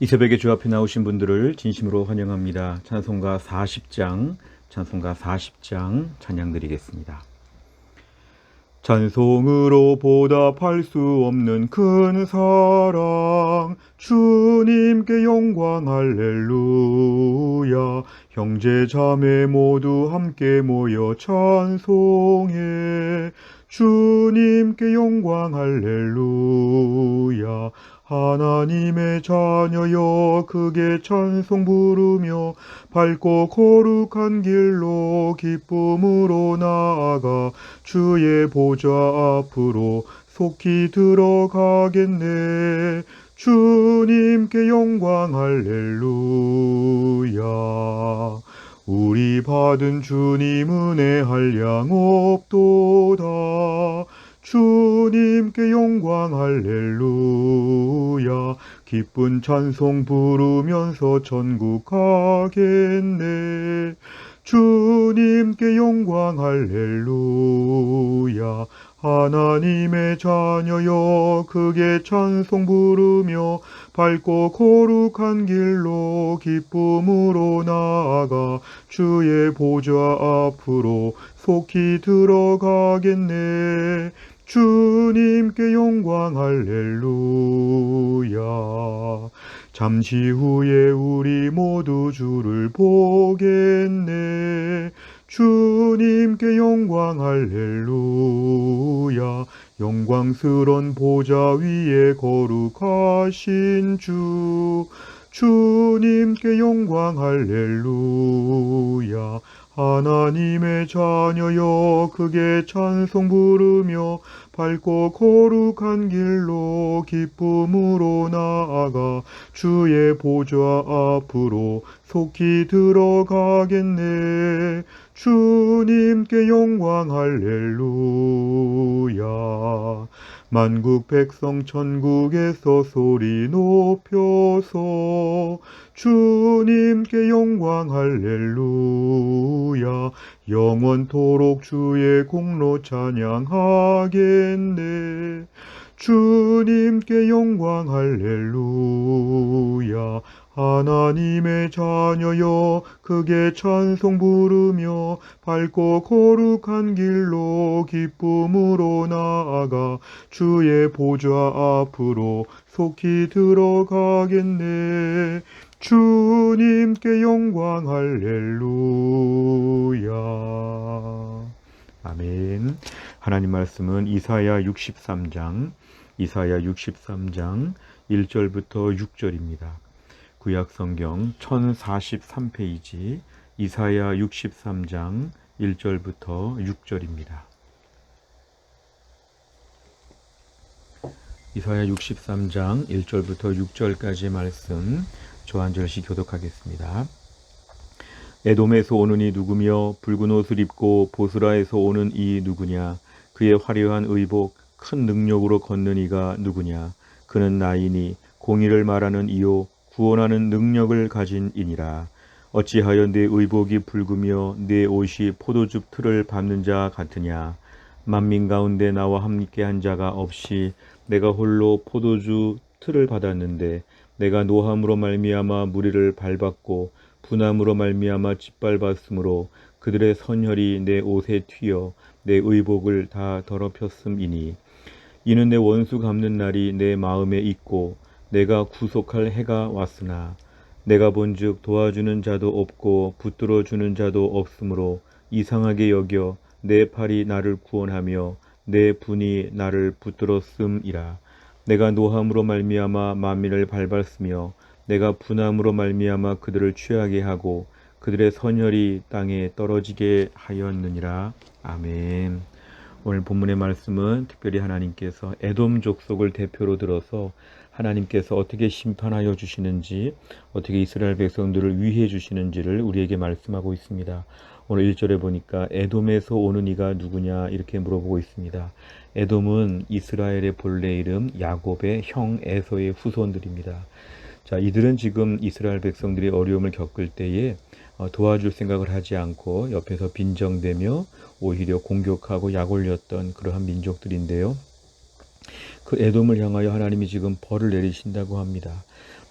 이 새벽에 주 앞에 나오신 분들을 진심으로 환영합니다. 찬송가 40장, 찬송가 40장 찬양 드리겠습니다. 찬송으로 보답할 수 없는 큰 사랑 주님께 영광 할렐루야 형제 자매 모두 함께 모여 찬송해 주님께 영광 할렐루야. 하나님의 자녀여 크게 찬송 부르며 밝고 거룩한 길로 기쁨으로 나아가 주의 보좌 앞으로 속히 들어가겠네. 주님께 영광 할렐루야 우리 받은 주님 은혜 한량 없도다. 주님께 영광 할렐루야. 기쁜 찬송 부르면서 천국 가겠네. 주님께 영광 할렐루야 하나님의 자녀여 크게 찬송 부르며 밝고 거룩한 길로 기쁨으로 나아가 주의 보좌 앞으로 속히 들어가겠네. 주님께 영광 할렐루야. 잠시 후에 우리 모두 주를 보겠네 주님께 영광 할렐루야. 영광스런 보좌 위에 거룩하신 주. 주님께 영광 할렐루야. 하나님의 자녀여 크게 찬송 부르며 밝고 거룩한 길로 기쁨으로 나아가 주의 보좌 앞으로 속히 들어가겠네 주님께 영광 할렐루야. 만국 백성 천국에서 소리 높여서 주님께 영광 할렐루야. 영원토록 주의 공로 찬양하겠네. 주님께 영광 할렐루야 하나님의 자녀여 크게 찬송 부르며 밝고 거룩한 길로 기쁨으로 나아가 주의 보좌 앞으로 속히 들어가겠네. 주님께 영광 할렐루야. 아멘. 하나님 말씀은 이사야 63장 이사야 63장 1절부터 6절입니다. 구약 성경 1043페이지 이사야 63장 1절부터 6절입니다. 이사야 63장 1절부터 6절까지 말씀 저한 절씩 교독하겠습니다. 에돔에서 오는 이 누구며 붉은 옷을 입고 보스라에서 오는 이 누구냐 그의 화려한 의복 큰 능력으로 걷는 이가 누구냐 그는 나이니 공의를 말하는 이요 구원하는 능력을 가진 이니라. 어찌하여 내 의복이 붉으며 내 옷이 포도즙 틀을 밟는 자 같으냐? 만민 가운데 나와 함께 한 자가 없이 내가 홀로 포도주 틀을 받았는데 내가 노함으로 말미암아 무리를 밟았고 분함으로 말미암아 짓밟았으므로 그들의 선혈이 내 옷에 튀어 내 의복을 다 더럽혔음이니 이는 내 원수 갚는 날이 내 마음에 있고 내가 구속할 해가 왔으나 내가 본즉 도와주는 자도 없고 붙들어 주는 자도 없으므로 이상하게 여겨 내 팔이 나를 구원하며 내 분이 나를 붙들었음이라 내가 노함으로 말미암아 만민을 밟았으며 내가 분함으로 말미암아 그들을 취하게 하고 그들의 선혈이 땅에 떨어지게 하였느니라 아멘. 오늘 본문의 말씀은 특별히 하나님께서 에돔 족속을 대표로 들어서 하나님께서 어떻게 심판하여 주시는지 어떻게 이스라엘 백성들을 위해 주시는지를 우리에게 말씀하고 있습니다. 오늘 1절에 보니까 에돔에서 오는 이가 누구냐 이렇게 물어보고 있습니다. 에돔은 이스라엘의 본래 이름 야곱의 형 에서의 후손들입니다. 자, 이들은 지금 이스라엘 백성들이 어려움을 겪을 때에 어, 도와줄 생각을 하지 않고 옆에서 빈정대며 오히려 공격하고 약 올렸던 그러한 민족들인데요. 그 에돔을 향하여 하나님이 지금 벌을 내리신다고 합니다.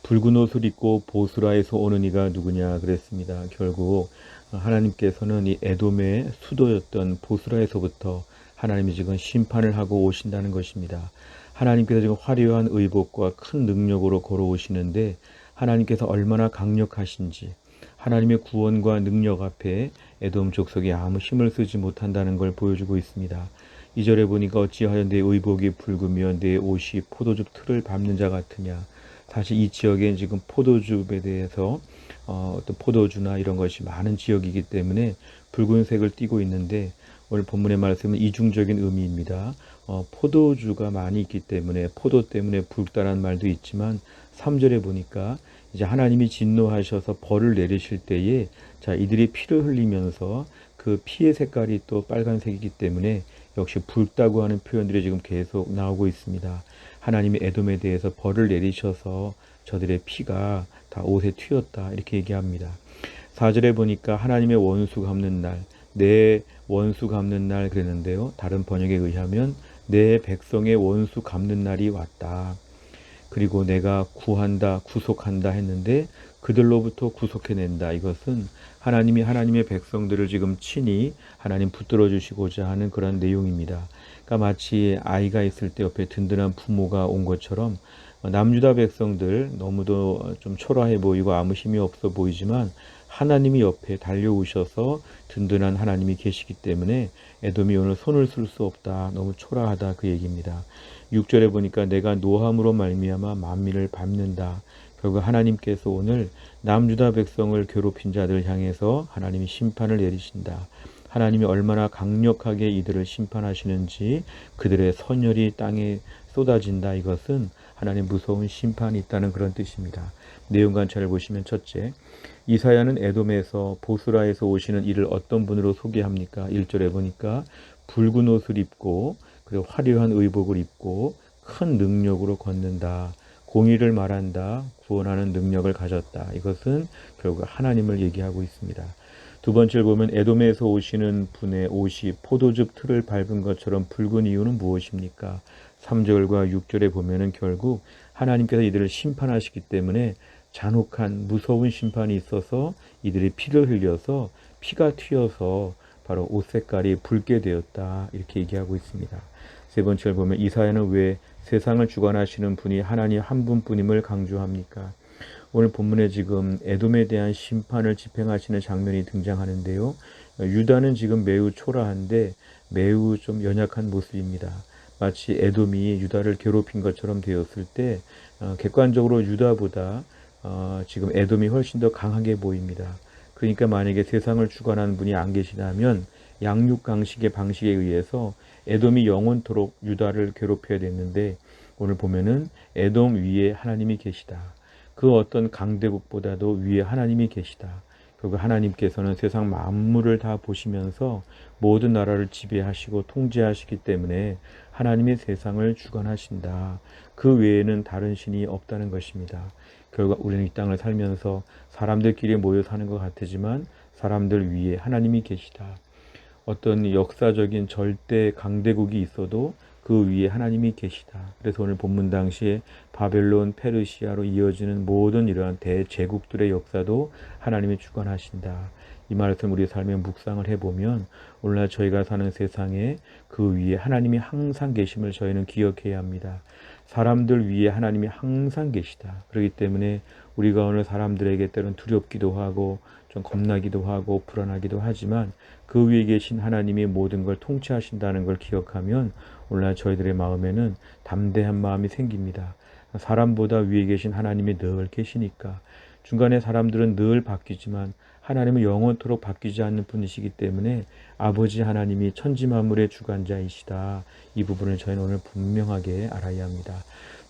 붉은 옷을 입고 보스라에서 오는 이가 누구냐 그랬습니다. 결국 하나님께서는 이 에돔의 수도였던 보스라에서부터 하나님이 지금 심판을 하고 오신다는 것입니다. 하나님께서 지금 화려한 의복과 큰 능력으로 걸어오시는데 하나님께서 얼마나 강력하신지 하나님의 구원과 능력 앞에 에돔 족속이 아무 힘을 쓰지 못한다는 걸 보여주고 있습니다. 이절에 보니까 어찌하여 내 의복이 붉으며 내 옷이 포도즙 틀을 밟는 자 같으냐. 사실 이 지역에 지금 포도즙에 대해서 어, 떤 포도주나 이런 것이 많은 지역이기 때문에 붉은색을 띠고 있는데 오늘 본문의 말씀은 이중적인 의미입니다. 어, 포도주가 많이 있기 때문에 포도 때문에 붉다라는 말도 있지만 3절에 보니까 이제 하나님이 진노하셔서 벌을 내리실 때에 자 이들이 피를 흘리면서 그 피의 색깔이 또 빨간색이기 때문에 역시 붉다고 하는 표현들이 지금 계속 나오고 있습니다. 하나님이 에돔에 대해서 벌을 내리셔서 저들의 피가 다 옷에 튀었다 이렇게 얘기합니다. 4절에 보니까 하나님의 원수 갚는 날, 내 원수 갚는 날 그랬는데요. 다른 번역에 의하면 내 백성의 원수 갚는 날이 왔다. 그리고 내가 구한다, 구속한다 했는데 그들로부터 구속해낸다. 이것은 하나님이 하나님의 백성들을 지금 친히 하나님 붙들어 주시고자 하는 그런 내용입니다. 그러니까 마치 아이가 있을 때 옆에 든든한 부모가 온 것처럼 남유다 백성들 너무도 좀 초라해 보이고 아무 힘이 없어 보이지만 하나님이 옆에 달려오셔서 든든한 하나님이 계시기 때문에 에돔이 오늘 손을 쓸 수 없다. 너무 초라하다 그 얘기입니다. 6절에 보니까 내가 노함으로 말미암아 만민을 밟는다. 결국 하나님께서 오늘 남주다 백성을 괴롭힌 자들 향해서 하나님이 심판을 내리신다. 하나님이 얼마나 강력하게 이들을 심판하시는지 그들의 선열이 땅에 쏟아진다. 이것은 하나님 무서운 심판이 있다는 그런 뜻입니다. 내용 관찰을 보시면 첫째, 이사야는 에돔에서 보스라에서 오시는 이를 어떤 분으로 소개합니까? 1절에 보니까 붉은 옷을 입고 그리고 화려한 의복을 입고 큰 능력으로 걷는다. 공의를 말한다. 구원하는 능력을 가졌다. 이것은 결국 하나님을 얘기하고 있습니다. 두 번째를 보면 에돔에서 오시는 분의 옷이 포도즙 틀을 밟은 것처럼 붉은 이유는 무엇입니까? 3절과 6절에 보면은 결국 하나님께서 이들을 심판하시기 때문에 잔혹한 무서운 심판이 있어서 이들이 피를 흘려서 피가 튀어서 바로 옷 색깔이 붉게 되었다 이렇게 얘기하고 있습니다. 세 번째를 보면 이사야는 왜 세상을 주관하시는 분이 하나님 한 분뿐임을 강조합니까? 오늘 본문에 지금 에돔에 대한 심판을 집행하시는 장면이 등장하는데요. 유다는 지금 매우 초라한데 매우 좀 연약한 모습입니다. 마치 에돔이 유다를 괴롭힌 것처럼 되었을 때 어, 객관적으로 유다보다 어, 지금 에돔이 훨씬 더 강하게 보입니다. 그러니까 만약에 세상을 주관하는 분이 안 계시다면 양육 강식의 방식에 의해서 에돔이 영원토록 유다를 괴롭혀야 됐는데 오늘 보면은 에돔 위에 하나님이 계시다. 그 어떤 강대국보다도 위에 하나님이 계시다. 결국 하나님께서는 세상 만물을 다 보시면서 모든 나라를 지배하시고 통제하시기 때문에 하나님의 세상을 주관하신다. 그 외에는 다른 신이 없다는 것입니다. 결국 우리는 이 땅을 살면서 사람들끼리 모여 사는 것 같지만 사람들 위에 하나님이 계시다. 어떤 역사적인 절대 강대국이 있어도 그 위에 하나님이 계시다. 그래서 오늘 본문 당시에 바벨론, 페르시아로 이어지는 모든 이러한 대제국들의 역사도 하나님이 주관하신다. 이 말씀 우리 삶에 묵상을 해보면 오늘날 저희가 사는 세상에 그 위에 하나님이 항상 계심을 저희는 기억해야 합니다. 사람들 위에 하나님이 항상 계시다. 그렇기 때문에 우리가 오늘 사람들에게 때론 두렵기도 하고 좀 겁나기도 하고 불안하기도 하지만 그 위에 계신 하나님이 모든 걸 통치하신다는 걸 기억하면 오늘날 저희들의 마음에는 담대한 마음이 생깁니다. 사람보다 위에 계신 하나님이 늘 계시니까 중간에 사람들은 늘 바뀌지만 하나님은 영원토록 바뀌지 않는 분이시기 때문에 아버지 하나님이 천지 만물의 주관자이시다. 이 부분을 저희는 오늘 분명하게 알아야 합니다.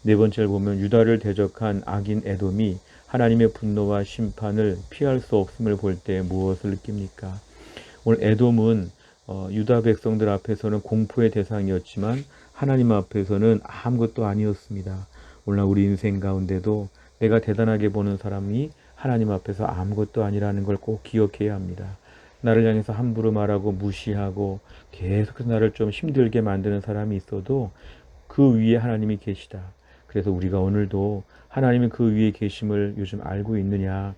네 번째를 보면 유다를 대적한 악인 에돔이 하나님의 분노와 심판을 피할 수 없음을 볼 때 무엇을 느낍니까? 오늘 에돔은 어, 유다 백성들 앞에서는 공포의 대상이었지만 하나님 앞에서는 아무것도 아니었습니다. 오늘 우리 인생 가운데도 내가 대단하게 보는 사람이 하나님 앞에서 아무것도 아니라는 걸 꼭 기억해야 합니다. 나를 향해서 함부로 말하고 무시하고 계속해서 나를 좀 힘들게 만드는 사람이 있어도 그그 위에 하나님이 계시다. 그래서 우리가 오늘도 하나님이 그 위에 계심을 요즘 알고 있느냐?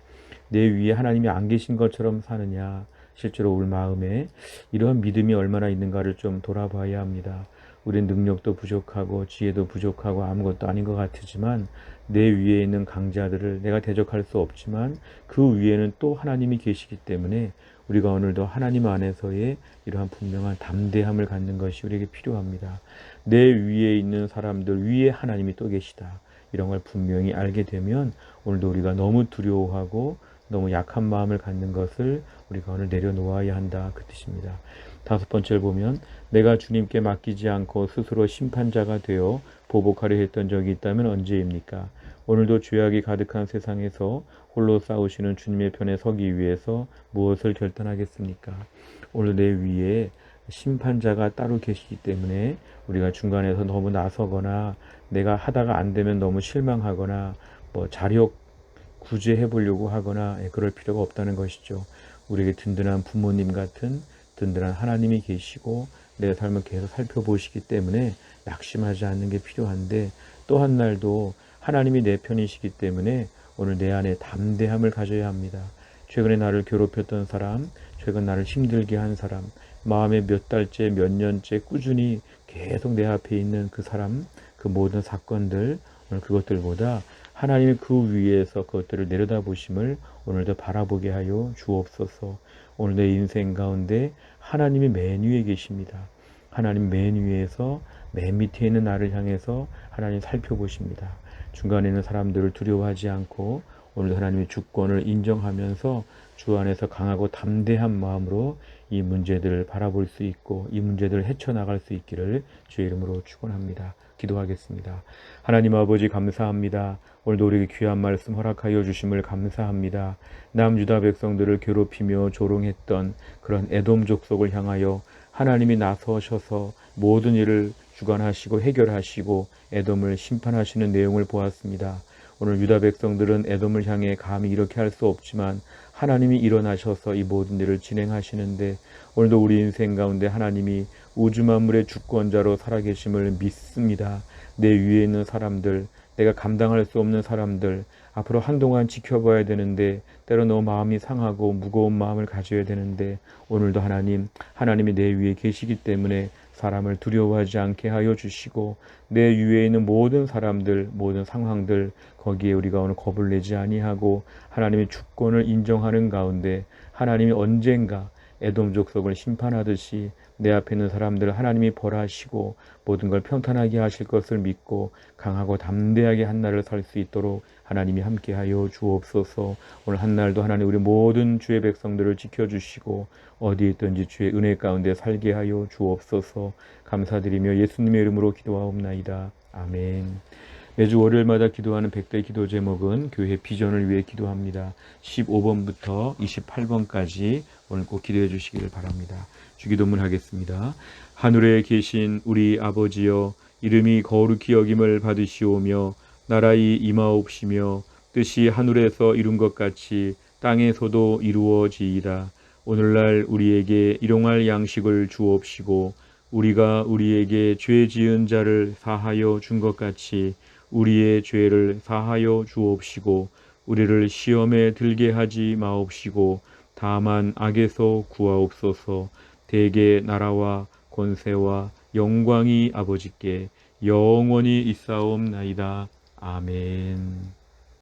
내 위에 하나님이 안 계신 것처럼 사느냐? 실제로 우리 마음에 이러한 믿음이 얼마나 있는가를 좀 돌아봐야 합니다. 우린 능력도 부족하고 지혜도 부족하고 아무것도 아닌 것 같지만 내 위에 있는 강자들을 내가 대적할 수 없지만 그 위에는 또 하나님이 계시기 때문에 우리가 오늘도 하나님 안에서의 이러한 분명한 담대함을 갖는 것이 우리에게 필요합니다. 내 위에 있는 사람들 위에 하나님이 또 계시다. 이런 걸 분명히 알게 되면 오늘도 우리가 너무 두려워하고 너무 약한 마음을 갖는 것을 우리가 오늘 내려놓아야 한다. 그 뜻입니다. 다섯 번째를 보면 내가 주님께 맡기지 않고 스스로 심판자가 되어 보복하려 했던 적이 있다면 언제입니까? 오늘도 죄악이 가득한 세상에서 홀로 싸우시는 주님의 편에 서기 위해서 무엇을 결단하겠습니까? 오늘 내 위에 심판자가 따로 계시기 때문에 우리가 중간에서 너무 나서거나 내가 하다가 안 되면 너무 실망하거나 뭐 자력 구제해 보려고 하거나 예, 그럴 필요가 없다는 것이죠. 우리에게 든든한 부모님 같은 든든한 하나님이 계시고 내 삶을 계속 살펴보시기 때문에 낙심하지 않는 게 필요한데 또 한 날도 하나님이 내 편이시기 때문에 오늘 내 안에 담대함을 가져야 합니다. 최근에 나를 괴롭혔던 사람, 최근 나를 힘들게 한 사람, 마음에 몇 달째, 몇 년째 꾸준히 계속 내 앞에 있는 그 사람, 그 모든 사건들, 오늘 그것들보다 하나님이 그 위에서 그것들을 내려다보심을 오늘도 바라보게 하여 주옵소서. 오늘 내 인생 가운데 하나님이 맨 위에 계십니다. 하나님 맨 위에서 맨 밑에 있는 나를 향해서 하나님 살펴보십니다. 중간에 있는 사람들을 두려워하지 않고 오늘 하나님의 주권을 인정하면서 주 안에서 강하고 담대한 마음으로 이 문제들을 바라볼 수 있고 이 문제들을 헤쳐나갈 수 있기를 주의 이름으로 축원합니다. 기도하겠습니다. 하나님 아버지 감사합니다. 오늘도 우리에게 귀한 말씀 허락하여 주심을 감사합니다. 남유다 백성들을 괴롭히며 조롱했던 그런 에돔 족속을 향하여 하나님이 나서셔서 모든 일을 주관하시고 해결하시고 에돔을 심판하시는 내용을 보았습니다. 오늘 유다 백성들은 에돔을 향해 감히 이렇게 할 수 없지만 하나님이 일어나셔서 이 모든 일을 진행하시는데 오늘도 우리 인생 가운데 하나님이 우주 만물의 주권자로 살아계심을 믿습니다. 내 위에 있는 사람들, 내가 감당할 수 없는 사람들, 앞으로 한동안 지켜봐야 되는데 때로 너무 마음이 상하고 무거운 마음을 가져야 되는데 오늘도 하나님, 하나님이 내 위에 계시기 때문에 사람을 두려워하지 않게 하여 주시고 내 위에 있는 모든 사람들, 모든 상황들 거기에 우리가 오늘 겁을 내지 아니하고 하나님의 주권을 인정하는 가운데 하나님이 언젠가 에돔 족속을 심판하듯이 내 앞에 있는 사람들 하나님이 벌하시고 모든 걸 평탄하게 하실 것을 믿고 강하고 담대하게 한 날을 살 수 있도록 하나님이 함께하여 주옵소서. 오늘 한 날도 하나님 우리 모든 주의 백성들을 지켜주시고 어디 있든지 주의 은혜 가운데 살게 하여 주옵소서. 감사드리며 예수님의 이름으로 기도하옵나이다. 아멘. 매주 월요일마다 기도하는 백대 기도 제목은 교회 비전을 위해 기도합니다. 15번부터 28번까지 오늘 꼭 기도해 주시기를 바랍니다. 주기도문 하겠습니다. 하늘에 계신 우리 아버지여 이름이 거룩히 여김을 받으시오며 나라의 임하옵시며 뜻이 하늘에서 이룬 것 같이 땅에서도 이루어지이다. 오늘날 우리에게 일용할 양식을 주옵시고 우리가 우리에게 죄 지은 자를 사하여 준 것 같이 우리의 죄를 사하여 주옵시고 우리를 시험에 들게 하지 마옵시고 다만 악에서 구하옵소서 대개 나라와 권세와 영광이 아버지께 영원히 있사옵나이다. 아멘.